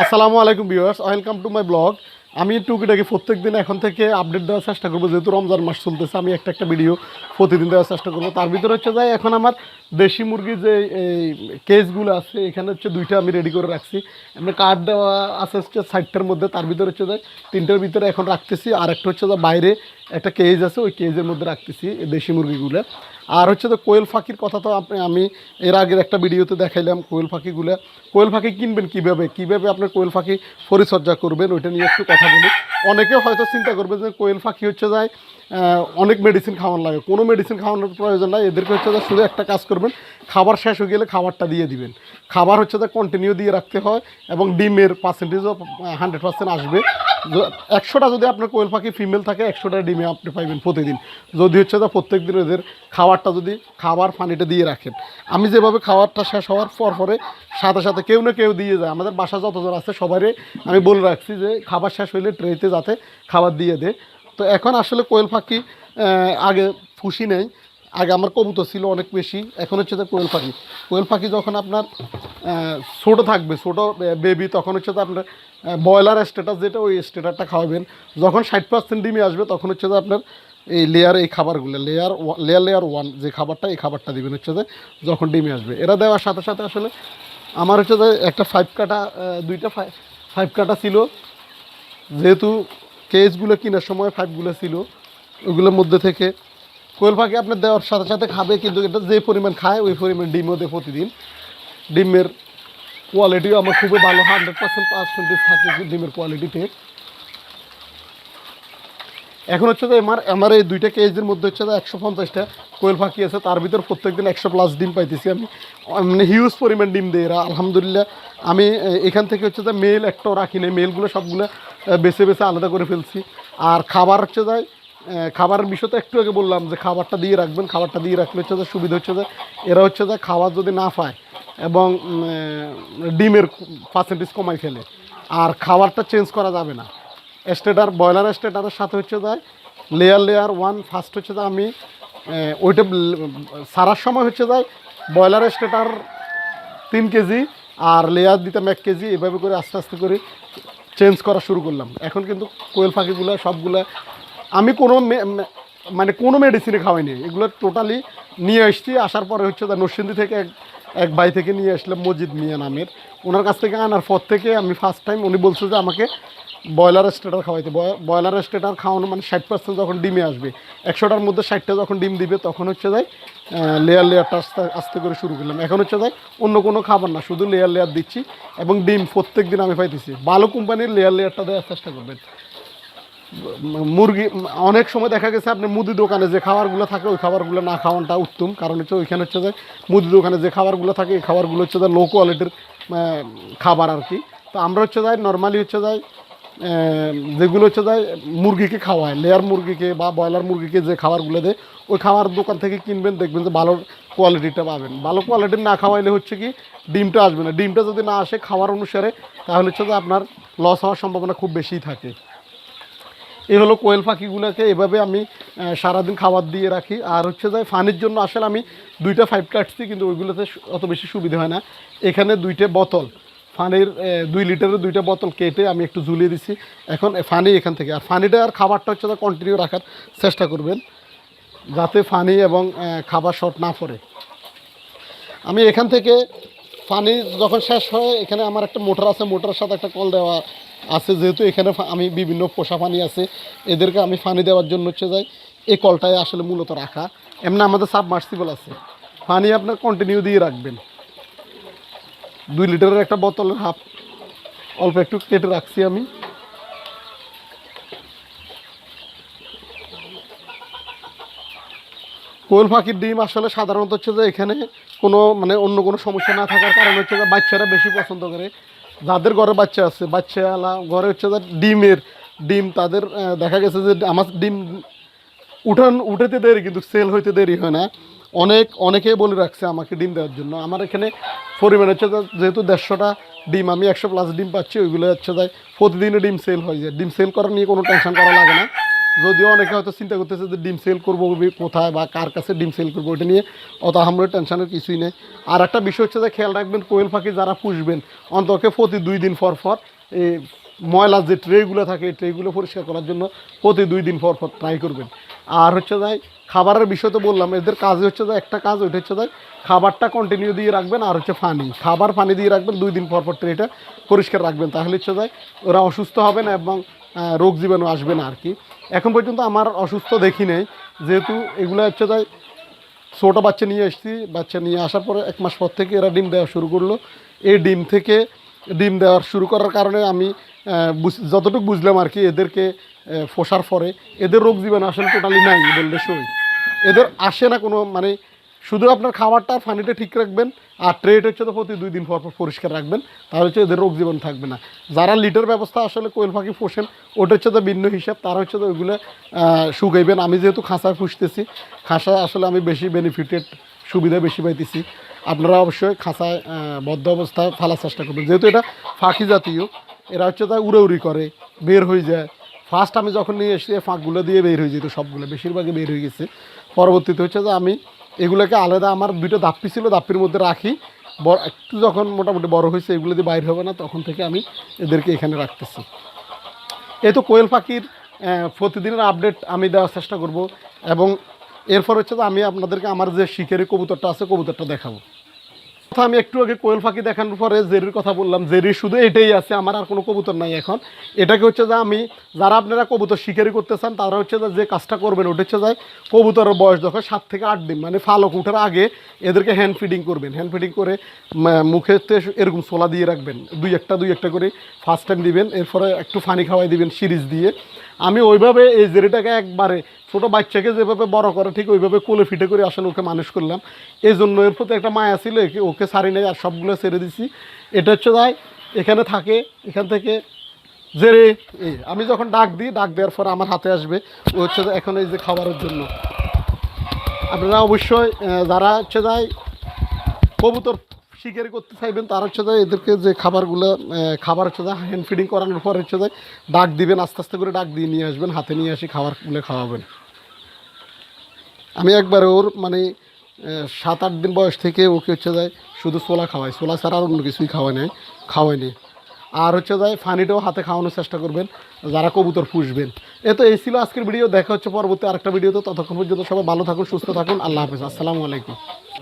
আসসালামু আলাইকুম viewers, welcome to my blog. আমি টুকিটাকি প্রত্যেক দিন এখন থেকে আপডেট দেওয়ার চেষ্টা করব। যেহেতু রমজান মাস চলতেছে, আমি একটা একটা ভিডিও প্রতিদিন দেওয়ার চেষ্টা করব। তার ভিতরে হচ্ছে যাই এখন আমার দেশি মুরগির যে এই কেসগুলো আছে, এখানে হচ্ছে দুইটা আমি রেডি করে রাখছি। এমনি কার্ড দেওয়া আছে হচ্ছে সাইডটার মধ্যে। তার ভিতরে হচ্ছে যাই তিনটার ভিতরে এখন রাখতেছি। আর একটা হচ্ছে যে বাইরে একটা কেজ আছে, ওই কেজের মধ্যে রাখতেছি দেশি মুরগিগুলো। আর হচ্ছে তো কোয়েল পাখির কথা তো আপনি, আমি এর আগের একটা ভিডিওতে দেখাইলাম কোয়েল পাখিগুলো কোয়েল পাখি কিনবেন কীভাবে? কীভাবে আপনার কোয়েল পাখি পরিচর্যা করবেন? ওইটা নিয়ে একটু কথা বলি। অনেকে হয়তো চিন্তা করবে যে কোয়েল পাখি হচ্ছে যায় অনেক মেডিসিন খাওয়ানো লাগে। কোনো মেডিসিন খাওয়ানোর প্রয়োজন নাই। এদেরকে হচ্ছে যে শুধু একটা কাজ করবেন, খাবার শেষ হয়ে গেলে খাবারটা দিয়ে দিবেন। খাবার হচ্ছে যে কন্টিনিউ দিয়ে রাখতে হয় এবং ডিমের পার্সেন্টেজও হান্ড্রেড পার্সেন্ট আসবে। একশোটা যদি আপনার কোয়েল পাখি ফিমেল থাকে, একশোটা ডিমে আপনি পাইবেন প্রতিদিন। যদি হচ্ছে যে প্রত্যেক দিন ওদের খাবারটা যদি খাবার পানিটা দিয়ে রাখেন। আমি যেভাবে খাবারটা শেষ হওয়ার পর পরে সাথে সাথে কেউ না কেউ দিয়ে যায়। আমাদের বাসা যতজন আছে সবারই আমি বলে রাখছি যে খাবার শেষ হইলে ট্রেতে যাতে খাবার দিয়ে দেয়। তো এখন আসলে কোয়েল পাখি আগে ফুসি নেই। আগে আমার কবুতর ছিল অনেক বেশি। এখন হচ্ছে যে কোয়েল পাখি। কোয়েল পাখি যখন আপনার ছোটো থাকবে, ছোটো বেবি তখন হচ্ছে তো আপনার ব্রয়লার স্ট্যাটাস যেটা, ওই স্ট্যাটারটা খাওয়াবেন। যখন ষাট পার্সেন্ট ডিমে আসবে, তখন হচ্ছে যে আপনার এই লেয়ার এই খাবারগুলো লেয়ার লেয়ার লেয়ার ওয়ান যে খাবারটা, এই খাবারটা দিবেন হচ্ছে যে যখন ডিমে আসবে। এরা দেওয়ার সাথে সাথে আসলে আমার হচ্ছে যে একটা ফাইভ কাটা দুইটা ফাইভ কাটা ছিল। যেহেতু কেসগুলো কেনার সময় ফাইভগুলো ছিল, ওগুলোর মধ্যে থেকে কোয়েল পাখি আপনার দেওয়ার সাথে সাথে খাবে, কিন্তু এটা যে পরিমাণ খায়, ওই পরিমাণ ডিমও দেয় প্রতিদিন। ডিমের কোয়ালিটিও আমার খুবই ভালো হান্ড্রেড পার্সেন্ট পার্সেন্টেজ থাকে ডিমের কোয়ালিটিতে এখন হচ্ছে যে আমার আমার এই দুইটা কেজের মধ্যে হচ্ছে যে একশো পঞ্চাশটা কোয়েল পাখি আছে, তার ভিতর প্রত্যেকদিন একশো প্লাস ডিম পাইতেছি আমি। মানে হিউজ পরিমাণ ডিম দেয় এরা, আলহামদুলিল্লাহ। আমি এখান থেকে হচ্ছে যে মেল একটাও রাখি নেই মেলগুলো সবগুলো বেছে বেছে আলাদা করে ফেলছি। আর খাবার হচ্ছে যায় খাবারের বিষয় তো একটু আগে বললাম যে খাবারটা দিয়ে রাখবেন, খাবারটা দিয়ে রাখলে হচ্ছে যে সুবিধা হচ্ছে যে, এরা হচ্ছে যে খাবার যদি না পায় এবং ডিমের পার্সেন্টেজ কমাই ফেলে। আর খাবারটা চেঞ্জ করা যাবে না। স্টেটার ব্রয়লার স্টেটারের সাথে হচ্ছে যায় লেয়ার লেয়ার ওয়ান ফার্স্ট হচ্ছে যে আমি ওইটা সারার সময় হচ্ছে যায় ব্রয়লার স্টেটার তিন কেজি আর লেয়ার দিতাম এক কেজি, এভাবে করে আস্তে আস্তে করে চেঞ্জ করা শুরু করলাম। এখন কিন্তু কোয়েল পাখিগুলো সবগুলো, আমি কোনো মানে কোনো মেডিসিনে খাওয়াইনি। এগুলো টোটালি নিয়ে আসছি, আসার পরে হচ্ছে যে নরসিংদী থেকে এক ভাই থেকে নিয়ে আসলাম মজিদ মিয়া নামের। ওনার কাছ থেকে আনার পর থেকে আমি ফার্স্ট টাইম উনি বলছে যে আমাকে ব্রয়লার স্টেটার খাওয়াইতে। ব্রয়লার স্টেটার খাওয়ানো মানে ষাট পার্সেন্ট যখন ডিমে আসবে, একশোটার মধ্যে ষাটটা যখন ডিম দিবে, তখন হচ্ছে যায় লেয়ার লেয়ারটা আস্তে আস্তে করে শুরু করলাম। এখন হচ্ছে যায়, অন্য কোনো খাবার না, শুধু লেয়ার লেয়ার দিচ্ছি এবং ডিম প্রত্যেক দিন আমি পাইতেছি। ভালো কোম্পানির লেয়ার লেয়ারটা দেওয়ার চেষ্টা করবেন। মুরগি, অনেক সময় দেখা গেছে আপনি মুদি দোকানে যে খাবারগুলো থাকে, ওই খাবারগুলো না খাওয়ানটা উত্তম। কারণ হচ্ছে ওইখানে হচ্ছে যে মুদি দোকানে যে খাবারগুলো থাকে, এই খাবারগুলো হচ্ছে যে লো কোয়ালিটির খাবার আর কি। তো আমরা হচ্ছে যাই নর্মালি হচ্ছে যাই যেগুলো হচ্ছে যায় মুরগিকে খাওয়ায় লেয়ার মুরগিকে বা ব্রয়লার মুরগিকে যে খাবারগুলো দেয়, ওই খাবার দোকান থেকে কিনবেন, দেখবেন যে ভালো কোয়ালিটিটা পাবেন। ভালো কোয়ালিটির না খাওয়াইলে হচ্ছে কি ডিমটা আসবে না। ডিমটা যদি না আসে খাওয়ার অনুসারে, তাহলে হচ্ছে যে আপনার লস হওয়ার সম্ভাবনা খুব বেশিই থাকে। এই হলো কোয়েল পাখিগুলোকে এভাবে আমি সারাদিন খাবার দিয়ে রাখি। আর হচ্ছে যে ফানির জন্য আসলে আমি দুইটা ফাইভ কাটছি কিন্তু ওইগুলোতে অত বেশি সুবিধা হয় না। এখানে দুইটা বোতল, ফানির দুই লিটারের দুইটা বোতল কেটে আমি একটু ঝুলিয়ে দিছি। এখন ফানি এখান থেকে। আর ফানিটা আর খাবারটা হচ্ছে কন্টিনিউ রাখার চেষ্টা করবেন, যাতে ফানি এবং খাবার শর্ট না পড়ে। আমি এখান থেকে পানি যখন শেষ হয়, এখানে আমার একটা মোটর আছে, মোটরের সাথে একটা কল দেওয়া আছে। যেহেতু এখানে আমি বিভিন্ন পোষা পানি আছে, এদেরকে আমি পানি দেওয়ার জন্য হচ্ছে যাই, এই কলটায় আসলে মূলত রাখা। এমনি আমাদের সাবমার্সিবল আছে। পানি আপনার কন্টিনিউ দিয়ে রাখবেন। দুই লিটারের একটা বোতলের হাফ, অল্প একটু কেটে রাখছি আমি। কোয়েল পাখির ডিম আসলে সাধারণত হচ্ছে যে এখানে কোনো মানে অন্য কোনো সমস্যা না থাকার কারণ হচ্ছে যে বাচ্চারা বেশি পছন্দ করে। যাদের ঘরে বাচ্চা আছে বাচ্চাওয়ালা ঘরে হচ্ছে যে ডিমের ডিম, তাদের দেখা গেছে যে আমার ডিম উঠান, উঠাতে দেরি, কিন্তু সেল হইতে দেরি হয় না। অনেক অনেকেই বলে রাখছে আমাকে ডিম দেওয়ার জন্য। আমার এখানে পরিমাণ হচ্ছে যেহেতু দেড়শোটা ডিম, আমি একশো প্লাস ডিম পাচ্ছি, ওইগুলো হচ্ছে যায় প্রতিদিনে ডিম সেল হয়ে যায়। ডিম সেল করা নিয়ে কোনো টেনশন করা লাগে না। যদিও অনেকে হয়তো চিন্তা করতেছে যে ডিম সেল করব কোথায় বা কার কাছে ডিম সেল করব ওটা নিয়ে, অত আমরা টেনশনের কিছুই নেই। আর একটা বিষয় হচ্ছে যে খেয়াল রাখবেন, কোয়েল পাখি যারা পুষবেন অন্তকে প্রতি দুই দিন পর পর এই ময়লার যে ট্রেগুলো থাকে, এই ট্রেগুলো পরিষ্কার করার জন্য প্রতি দুই দিন পর পর ট্রাই করবেন। আর হচ্ছে যাই খাবারের বিষয় তো বললাম, এদের কাজ হচ্ছে যে একটা কাজ, ওইটা হচ্ছে যাই খাবারটা কন্টিনিউ দিয়ে রাখবেন আর হচ্ছে পানি। খাবার পানি দিয়ে রাখবেন, দুই দিন পর পর ট্রেটা পরিষ্কার রাখবেন। তাহলে হচ্ছে যায় ওরা অসুস্থ হবে না এবং রোগ জীবাণু আসবে না আর কি এখন পর্যন্ত আমার অসুস্থ দেখি নেই। যেহেতু এগুলো হচ্ছে তাই ছোটো বাচ্চা নিয়ে এসেছি, বাচ্চা নিয়ে আসার পরে এক মাস পর থেকে এরা ডিম দেওয়া শুরু করল। এই ডিম থেকে ডিম দেওয়া শুরু করার কারণে আমি যতটুকু বুঝলাম আর কি এদেরকে ফোসার পরে এদের রোগ জীবাণু আসলে টোটালি নাই বললে সই। এদের আসে না কোনো মানে শুধু আপনার খাবারটা পানিটা ঠিক রাখবেন আর ট্রেট হচ্ছে তো প্রতি দুই দিন পর পর পরিষ্কার রাখবেন, তাহলে হচ্ছে এদের রোগ জীবাণু থাকবে না। যারা লিটার ব্যবস্থা আসলে কোয়েল পাখি পোষেন, ওটা হচ্ছে তো ভিন্ন হিসাব, তারা হচ্ছে তো ওইগুলো শুকাইবেন। আমি যেহেতু খাঁচায় পুষতেছি খাঁচা আসলে আমি বেশি বেনিফিটেড সুবিধা বেশি পাইতেছি। আপনারা অবশ্যই খাঁচায় বদ্ধ অবস্থায় ফেলার চেষ্টা করবেন। যেহেতু এটা ফাঁকি জাতীয়, এরা হচ্ছে তা উড়ি করে, বের হয়ে যায়। ফার্স্ট আমি যখন নিয়ে এসেছি ফাঁকগুলো দিয়ে বের হয়ে যেত, সবগুলো, বেশিরভাগই বের হয়ে গেছে। পরবর্তীতে হচ্ছে যে আমি এগুলোকে আলাদা আমার দুটো দাপ্পি ছিল, দাপ্পির মধ্যে রাখি। একটু যখন মোটামুটি বড় হয়েছে এগুলো যদি বাইর হবে না, তখন থেকে আমি এদেরকে এখানে রাখতেছি। এই তো কোয়েল পাখির প্রতিদিনের আপডেট আমি দেওয়ার চেষ্টা করব, এবং এরপর হচ্ছে তো আমি আপনাদেরকে আমার যে শিখের কবুতরটা আছে, কবুতরটা দেখাবো। কথা আমি একটু আগে কোয়েল পাখি দেখানোর পরে জেরির কথা বললাম। জেরি শুধু এটাই আছে, আমার আর কোনো কবুতর নাই এখন। এটাকে হচ্ছে যে আমি, যারা আপনারা কবুতর শিকারি করতে চান, তারা হচ্ছে যে যে কাজটা করবেন, ওটা হচ্ছে যে কবুতরের বয়স যখন সাত থেকে আট দিন। মানে ফালক উঠার আগে এদেরকে হ্যান্ড ফিডিং করবেন। হ্যান্ড ফিডিং করে মুখেতে এরকম সোলা দিয়ে রাখবেন। দুই একটা দুই একটা করে ফার্স্ট টাইম দিবেন, এরপরে একটু ফানি খাওয়াই দিবেন, সিরিজ দিয়ে। আমি ওইভাবে এই জেরিটাকে একবারে ছোটো বাচ্চাকে যেভাবে বড় করে, ঠিক ওইভাবে কোলে ফিটে করে আসলে ওকে মানুষ করলাম। এই জন্য এর প্রতি একটা মায়া ছিল ওকে সারি নেই আর সবগুলো ছেড়ে দিছি। এটা হচ্ছে যাই এখানে থাকে, এখান থেকে যে রে এই আমি যখন ডাক দিই, ডাক দেওয়ার পর আমার হাতে আসবে। ও হচ্ছে এখন এই যে খাবারের জন্য। আপনারা অবশ্যই যারা হচ্ছে যায় কবুতর শিকারি করতে চাইবেন, তারা হচ্ছে যায় এদেরকে যে খাবারগুলো খাবার হচ্ছে যায় হ্যান্ড ফিডিং করানোর পর হচ্ছে যায় ডাক দিবেন, আস্তে আস্তে করে ডাক দিয়ে নিয়ে আসবেন, হাতে নিয়ে আসি, খাবারগুলো খাওয়াবেন। আমি একবার ওর মানে সাত আট দিন বয়স থেকে ওকে হচ্ছে যায় শুধু ছোলা খাওয়াই। ছোলা ছাড়া আর অন্য কিছুই খাওয়াই নাই খাওয়াইনি আর হচ্ছে যায় ফানিটাও হাতে খাওয়ানোর চেষ্টা করবেন, যারা কবুতর পুষবেন। এ তো এই ছিল আজকের ভিডিও দেখা হচ্ছে পরবর্তী আরেকটা ভিডিও ভিডিওতে ততক্ষণ পর্যন্ত সবাই ভালো থাকুন, সুস্থ থাকুন, আল্লাহ হাফিজ। আসসালামু আলাইকুম।